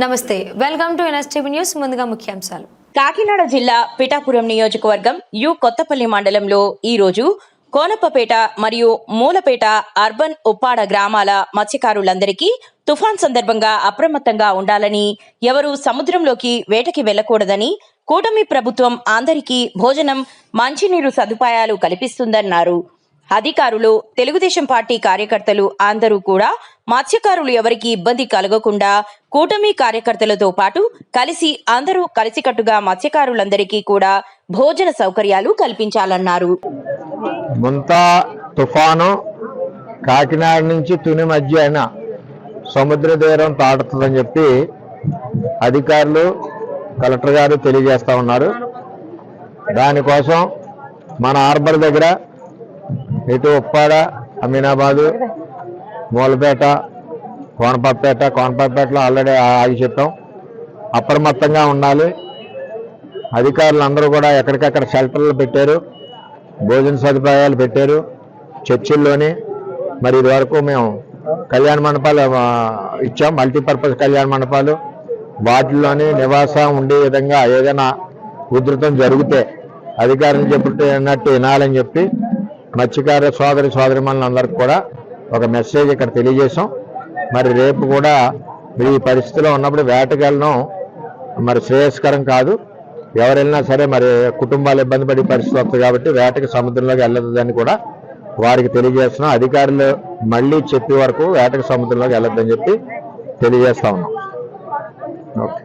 నమస్తే welcome to NSTV news ముందుగా ముఖ్యాంశాలు. కాకినాడ జిల్లా పిఠాపురం నియోజకవర్గం యు కొత్తపల్లి మండలంలో ఈ రోజు కోనప్పపేట మరియు మూలపేట అర్బన్ ఉప్పాడ గ్రామాల మత్స్యకారులందరికీ తుఫాన్ సందర్భంగా అప్రమత్తంగా ఉండాలని ఎవరూ సముద్రంలోకి వేటకి వెళ్ళకూడదని కూటమి ప్రభుత్వం అందరికీ భోజనం మంచినీరు సదుపాయాలు కల్పిస్తుందన్నారు. అధికారులు తెలుగుదేశం పార్టీ కార్యకర్తలు అందరూ కూడా మత్స్యకారులు ఎవరికి ఇబ్బంది కలగకుండా కూటమి కార్యకర్తలతో పాటు కలిసి అందరూ కలిసికట్టుగా మత్స్యకారులందరికీ కూడా భోజన సౌకర్యాలు కల్పించాలన్నారు. ముంతా తుఫాను కాకినాడ నుంచి తుని మధ్య సముద్ర తీరం తాడుతుందని చెప్పి అధికారులు కలెక్టర్ గారు తెలియజేస్తా ఉన్నారు. దానికోసం మన హార్బర్ దగ్గర ఇటు ఉప్పాడ అమీనాబాదు మూలపేట కోనపపేట కోనపపేటలో ఆల్రెడీ ఆగి చెప్పాం. అప్రమత్తంగా ఉండాలి. అధికారులు అందరూ కూడా ఎక్కడికక్కడ షెల్టర్లు పెట్టారు భోజన సదుపాయాలు పెట్టారు చర్చిల్లోని. మరి ఇది వరకు మేము కళ్యాణ మండపాలు ఇచ్చాం మల్టీపర్పస్ కళ్యాణ మండపాలు. వాటిల్లోని నివాసం ఉండే విధంగా ఏదైనా ఉధృతం జరిగితే అధికారులు చెప్పినట్టు వినాలని చెప్పి మత్స్యకార సోదరి సోదరిమణులందరికీ కూడా ఒక మెసేజ్ ఇక్కడ తెలియజేశాం. మరి రేపు కూడా మీరు ఈ పరిస్థితిలో ఉన్నప్పుడు వేటకెళ్ళడం మరి శ్రేయస్కరం కాదు. ఎవరు వెళ్ళినా సరే మరి కుటుంబాలు ఇబ్బంది పడే పరిస్థితి వస్తుంది కాబట్టి వేటకి సముద్రంలోకి వెళ్ళదని కూడా వారికి తెలియజేస్తున్నాం. అధికారులు మళ్ళీ చెప్పే వరకు వేటకి సముద్రంలోకి వెళ్ళొద్దని చెప్పి తెలియజేస్తా ఉన్నాం. ఓకే.